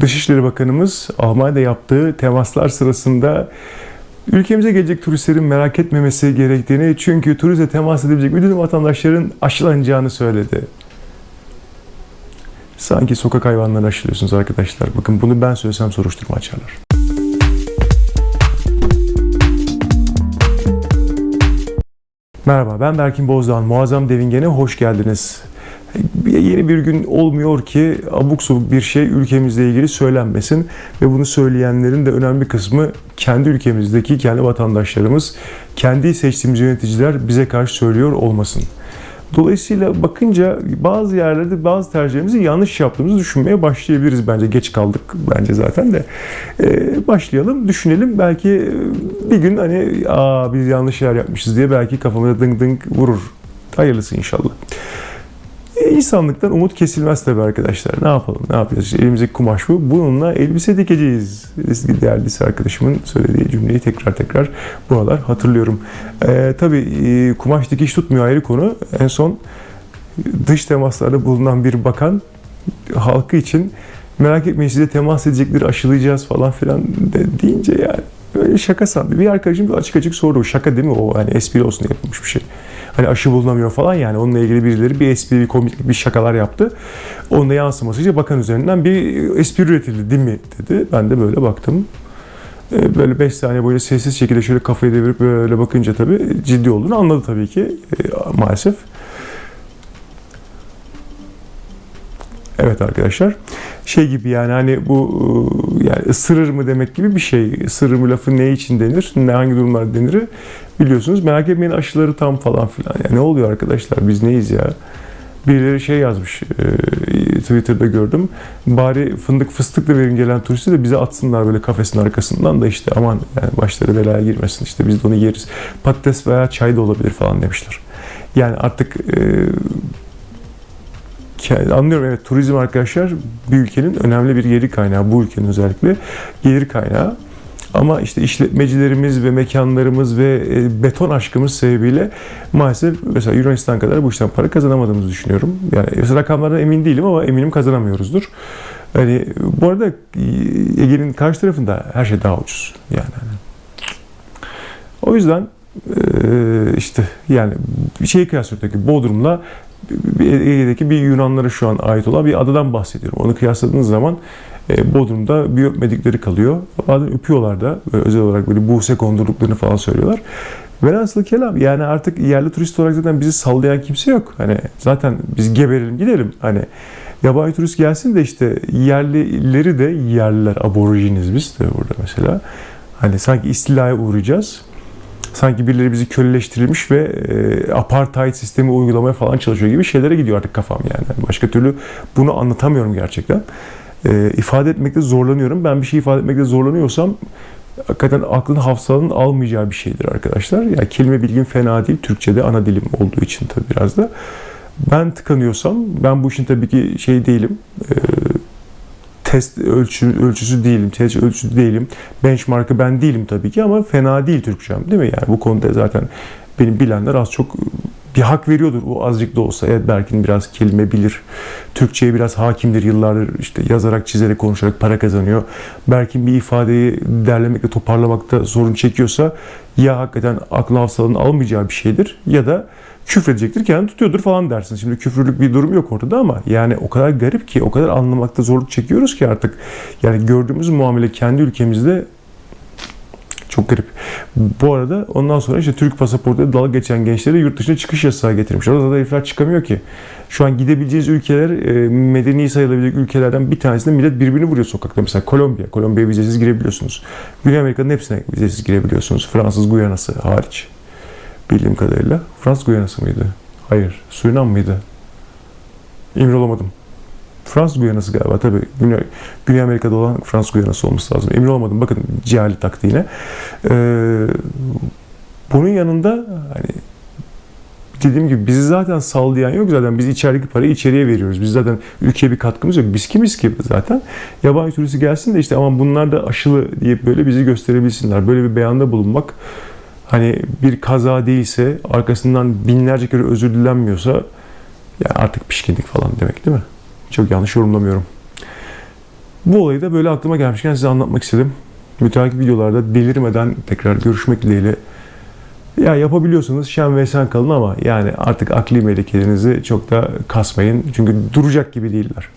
Dışişleri Bakanımız Almanya'da yaptığı temaslar sırasında ülkemize gelecek turistlerin merak etmemesi gerektiğini çünkü turizme temas edebilecek bütün vatandaşların aşılanacağını söyledi. Sanki sokak hayvanlarını aşılıyorsunuz arkadaşlar. Bakın bunu ben söylesem soruşturma açarlar. Merhaba ben Berkin Bozdağ. Muazzam Devingen'e hoş geldiniz. Yeni bir gün olmuyor ki abuk subuk bir şey ülkemizle ilgili söylenmesin ve bunu söyleyenlerin de önemli kısmı kendi ülkemizdeki kendi vatandaşlarımız, kendi seçtiğimiz yöneticiler bize karşı söylüyor olmasın. Dolayısıyla bakınca bazı yerlerde bazı tercihlerimizi yanlış yaptığımızı düşünmeye başlayabiliriz bence. Geç kaldık bence zaten de. Ee, başlayalım, düşünelim. Belki e, bir gün hani aa biz yanlış yer yapmışız diye belki kafamıza ding ding vurur. Hayırlısı inşallah. E, İnsanlıktan umut kesilmez tabii arkadaşlar. Ne yapalım, ne yapacağız? İşte elimizdeki kumaş bu. Bununla elbise dikeceğiz. Değerli arkadaşımın söylediği cümleyi tekrar tekrar buralar hatırlıyorum. Ee, tabii e, kumaş dikiş tutmuyor ayrı konu. En son dış temaslarda bulunan bir bakan halkı için merak etmeyin size temas edecekleri aşılayacağız falan filan de, deyince yani böyle şaka sandı. Bir arkadaşım da açık açık sordu. Şaka değil mi o? Hani espri olsun diye yapılmış bir şey. Hani aşı bulunamıyor falan yani onunla ilgili birileri bir espri, bir komiklik, bir şakalar yaptı. Onun da yansıması için bakan üzerinden bir espri üretildi değil mi dedi. Ben de böyle baktım. Ee, Böyle 5 saniye boyunca sessiz şekilde şöyle kafayı devirip böyle bakınca tabii ciddi olduğunu anladı tabii ki e, maalesef. Evet arkadaşlar. Şey gibi yani hani bu e, yani ısırır mı demek gibi bir şey. Isırır mı lafı ne için denir? Ne hangi durumlarda denir? Biliyorsunuz. Merak etmeyin aşıları tam falan filan. Yani ne oluyor arkadaşlar? Biz neyiz ya? Birileri şey yazmış e, Twitter'da gördüm. Bari fındık fıstıkla verin gelen turisti de bize atsınlar böyle kafesin arkasından da işte aman yani başları belaya girmesin işte biz de onu yeriz. Patates veya çay da olabilir falan demişler. Yani artık e, Anlıyorum evet turizm arkadaşlar bir ülkenin önemli bir gelir kaynağı. Bu ülkenin özellikle gelir kaynağı. Ama işte işletmecilerimiz ve mekanlarımız ve e, beton aşkımız sebebiyle maalesef mesela Yunanistan kadar bu işten para kazanamadığımızı düşünüyorum. Yani mesela rakamlardan emin değilim ama eminim kazanamıyoruzdur. Hani bu arada e, Ege'nin karşı tarafında her şey daha ucuz. Yani o yüzden işte yani şeyi kıyaslıyordaki Bodrum'la Ege'deki bir Yunanlara şu an ait olan bir adadan bahsediyorum. Onu kıyasladığınız zaman e, Bodrum'da bir öpmedikleri kalıyor. Bazen öpüyorlar da özel olarak böyle buğse kondurduklarını falan söylüyorlar. Velhasıl kelam yani artık yerli turist olarak zaten bizi sallayan kimse yok. Hani zaten biz geberelim gidelim. Hani yabancı turist gelsin de işte yerlileri de yerliler aborjiniz biz de burada mesela. Hani sanki istilaya uğrayacağız sanki birileri bizi köleleştirilmiş ve e, apartheid sistemi uygulamaya falan çalışıyor gibi şeylere gidiyor artık kafam yani. Başka türlü bunu anlatamıyorum gerçekten. E, ifade etmekte zorlanıyorum. Ben bir şey ifade etmekte zorlanıyorsam hakikaten aklın hafızanın almayacağı bir şeydir arkadaşlar. Yani kelime bilgim fena değil. Türkçe'de ana dilim olduğu için tabii biraz da. Ben tıkanıyorsam, ben bu işin tabii ki şey değilim, e, test ölçü, ölçüsü değilim, test ölçüsü değilim. Benchmark'ı ben değilim tabii ki ama fena değil Türkçem değil mi? Yani bu konuda zaten benim bilenler az çok bir hak veriyordur o azıcık da olsa. Evet Berkin biraz kelime bilir. Türkçe'ye biraz hakimdir. Yıllardır işte yazarak, çizerek, konuşarak para kazanıyor. Berkin bir ifadeyi derlemekle, toparlamakta sorun çekiyorsa ya hakikaten aklı hafızanın almayacağı bir şeydir ya da küfredecektir kendini tutuyordur falan dersin. Şimdi küfürlük bir durum yok ortada ama yani o kadar garip ki o kadar anlamakta zorluk çekiyoruz ki artık yani gördüğümüz muamele kendi ülkemizde çok garip. Bu arada ondan sonra işte Türk pasaportuyla dalga geçen gençlere yurt dışına çıkış yasağı getirmişler. Orada da herifler çıkamıyor ki. Şu an gidebileceğiniz ülkeler e, medeni sayılabilecek ülkelerden bir tanesinde millet birbirini vuruyor sokakta. Mesela Kolombiya. Kolombiya vizesiz girebiliyorsunuz. Güney Amerika'nın hepsine vizesiz girebiliyorsunuz. Fransız Guyana'sı hariç. Bildiğim kadarıyla. Fransız Guyana'sı mıydı? Hayır. Surinam mıydı? Emin olamadım. Fransız Guyana'sı galiba tabii. Güney, Güney Amerika'da olan Fransız Guyana'sı olması lazım. Emin olamadım. Bakın cehali taktiğine. Ee, bunun yanında hani dediğim gibi bizi zaten sallayan yok zaten. Biz içerideki parayı içeriye veriyoruz. Biz zaten ülkeye bir katkımız yok. Biz kimiz ki zaten? Yabancı turisti gelsin de işte ama bunlar da aşılı diye böyle bizi gösterebilsinler. Böyle bir beyanda bulunmak hani bir kaza değilse arkasından binlerce kere özür dilenmiyorsa ya artık pişkinlik falan demek değil mi? Çok yanlış yorumlamıyorum. Bu olayı da böyle aklıma gelmişken size anlatmak istedim. Müteakip videolarda delirmeden tekrar görüşmek dileğiyle. Ya yapabiliyorsanız şen ve sen kalın ama yani artık akli melekelerinizi çok da kasmayın. Çünkü duracak gibi değiller.